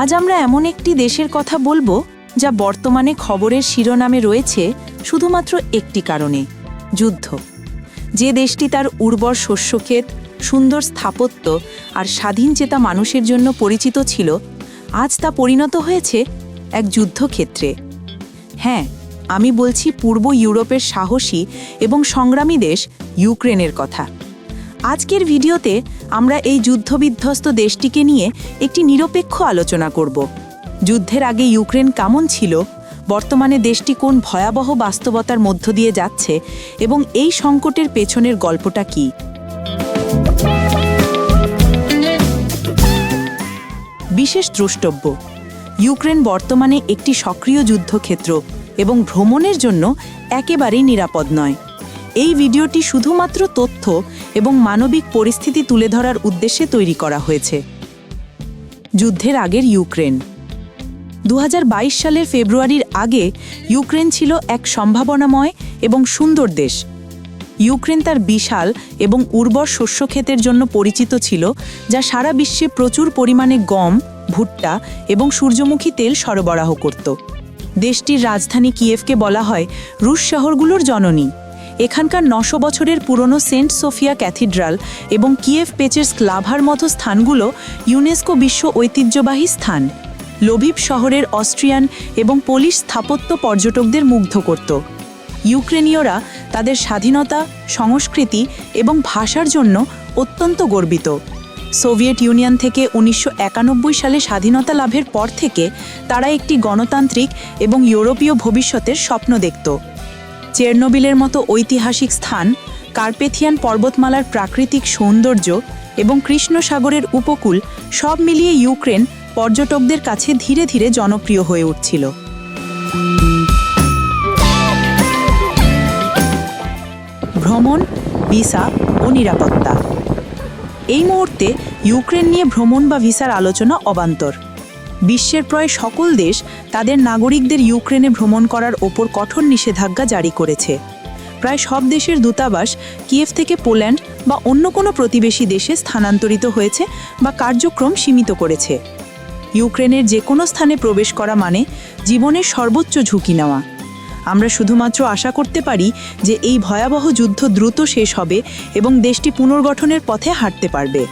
আজ আমরা এমন একটি দেশের কথা বলব, যা বর্তমানে খবরের শিরোনামে রয়েছে শুধুমাত্র একটি কারণে, যুদ্ধ। যে দেশটি তার উর্বর শস্যক্ষেত, সুন্দর স্থাপত্য আর স্বাধীন চেতা মানুষের জন্য পরিচিত ছিল, আজ তা পরিণত হয়েছে এক যুদ্ধক্ষেত্রে। হ্যাঁ আমি বলছি পূর্ব ইউরোপের সাহসী এবং সংগ্রামী দেশ ইউক্রেনের কথা। আজকের ভিডিওতে আমরা এই যুদ্ধবিধ্বস্ত দেশটিকে নিয়ে একটি নিরপেক্ষ আলোচনা করব। যুদ্ধের আগে ইউক্রেন কেমন ছিল? বর্তমানে দেশটি কোন ভয়াবহ বাস্তবতার মধ্য দিয়ে যাচ্ছে? এবং এই সংকটের পেছনের গল্পটা কী? বিশেষ দ্রষ্টব্য, ইউক্রেন বর্তমানে একটি সক্রিয় যুদ্ধক্ষেত্র এবং ভ্রমণের জন্য একেবারেই নিরাপদ নয়। এই ভিডিওটি শুধুমাত্র তথ্য এবং মানবিক পরিস্থিতি তুলে ধরার উদ্দেশ্যে তৈরি করা হয়েছে। যুদ্ধের আগের ইউক্রেন। দু হাজার বাইশ সালের ফেব্রুয়ারির আগে ইউক্রেন ছিল এক সম্ভাবনাময় এবং সুন্দর দেশ। ইউক্রেন তার বিশাল এবং উর্বর শস্যক্ষেতের জন্য পরিচিত ছিল, যা সারা বিশ্বে প্রচুর পরিমাণে গম, ভুট্টা এবং সূর্যমুখী তেল সরবরাহ করত। দেশটির রাজধানী কিয়েভকে বলা হয় রুশ শহরগুলোর জননী। এখানকার নশো বছরের পুরনো সেন্ট সোফিয়া ক্যাথিড্রাল এবং কিয়েভ পেচের স্ক্লাভার মতো স্থানগুলো ইউনেস্কো বিশ্ব ঐতিহ্যবাহী স্থান। লোভিভ শহরের অস্ট্রিয়ান এবং পোলিশ স্থাপত্য পর্যটকদের মুগ্ধ করত। ইউক্রেনীয়রা তাদের স্বাধীনতা, সংস্কৃতি এবং ভাষার জন্য অত্যন্ত গর্বিত। সোভিয়েট ইউনিয়ন থেকে উনিশশো একানব্বই সালে স্বাধীনতা লাভের পর থেকে তারা একটি গণতান্ত্রিক এবং ইউরোপীয় ভবিষ্যতের স্বপ্ন দেখত। চেরনোবিলের মতো ঐতিহাসিক স্থান, কার্পেথিয়ান পর্বতমালার প্রাকৃতিক সৌন্দর্য এবং কৃষ্ণ সাগরের উপকূল সব মিলিয়ে ইউক্রেন পর্যটকদের কাছে ধীরে ধীরে জনপ্রিয় হয়ে উঠছিল। ভ্রমণ, ভিসা ও নিরাপত্তা। এই মুহূর্তে ইউক্রেন নিয়ে ভ্রমণ বা ভিসার আলোচনা অবান্তর। বিশ্বের প্রায় সকল দেশ তাদের নাগরিকদের ইউক্রেনে ভ্রমণ করার ওপর কঠোর নিষেধাজ্ঞা জারি করেছে। প্রায় সব দেশের দূতাবাস কিয়েভ থেকে পোল্যান্ড বা অন্য কোনো প্রতিবেশী দেশে স্থানান্তরিত হয়েছে বা কার্যক্রম সীমিত করেছে। ইউক্রেনের যে কোনো স্থানে প্রবেশ করা মানে জীবনের সর্বোচ্চ ঝুঁকি নেওয়া। আমরা শুধুমাত্র আশা করতে পারি যে এই ভয়াবহ যুদ্ধ দ্রুত শেষ হবে এবং দেশটি পুনর্গঠনের পথে হাঁটতে পারবে।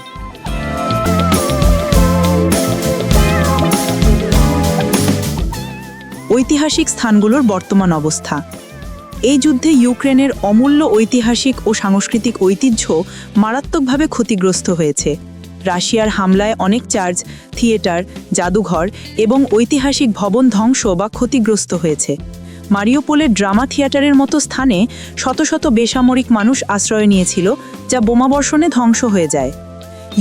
ঐতিহাসিক স্থানগুলোর বর্তমান অবস্থা। এই যুদ্ধে ইউক্রেনের অমূল্য ঐতিহাসিক ও সাংস্কৃতিক ঐতিহ্য মারাত্মকভাবে ক্ষতিগ্রস্ত হয়েছে। রাশিয়ার হামলায় অনেক চার্চ, থিয়েটার, জাদুঘর এবং ঐতিহাসিক ভবন ধ্বংস বা ক্ষতিগ্রস্ত হয়েছে। মারিওপোলের ড্রামা থিয়েটারের মতো স্থানে শত শত বেসামরিক মানুষ আশ্রয় নিয়েছিল, যা বোমাবর্ষণে ধ্বংস হয়ে যায়।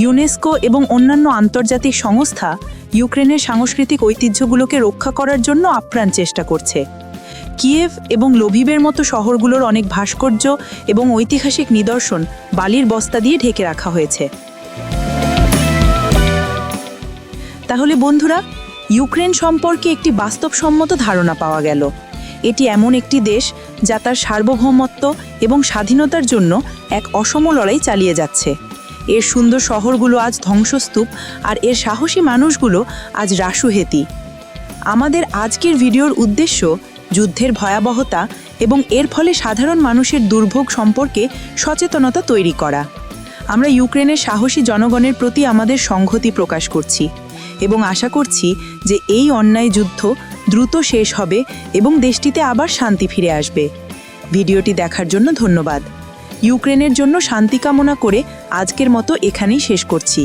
ইউনেস্কো এবং অন্যান্য আন্তর্জাতিক সংস্থা ইউক্রেনের সাংস্কৃতিক ঐতিহ্যগুলোকে রক্ষা করার জন্য আপ্রাণ চেষ্টা করছে। কিয়েভ এবং লোভিবের মতো শহরগুলোর অনেক ভাস্কর্য এবং ঐতিহাসিক নিদর্শন বালির বস্তা দিয়ে ঢেকে রাখা হয়েছে। তাহলে বন্ধুরা, ইউক্রেন সম্পর্কে একটি বাস্তবসম্মত ধারণা পাওয়া গেল। এটি এমন একটি দেশ যা তার সার্বভৌমত্ব এবং স্বাধীনতার জন্য এক অসম লড়াই চালিয়ে যাচ্ছে। এর সুন্দর শহরগুলো আজ ধ্বংসস্তূপ আর এর সাহসী মানুষগুলো আজ রাসুহেতি। আমাদের আজকের ভিডিওর উদ্দেশ্য যুদ্ধের ভয়াবহতা এবং এর ফলে সাধারণ মানুষের দুর্ভোগ সম্পর্কে সচেতনতা তৈরি করা। আমরা ইউক্রেনের সাহসী জনগণের প্রতি আমাদের সংহতি প্রকাশ করছি এবং আশা করছি যে এই অন্যায় যুদ্ধ দ্রুত শেষ হবে এবং দেশটিতে আবার শান্তি ফিরে আসবে। ভিডিওটি দেখার জন্য ধন্যবাদ। ইউক্রেনের জন্য শান্তি কামনা করে আজকের মতো এখানেই শেষ করছি।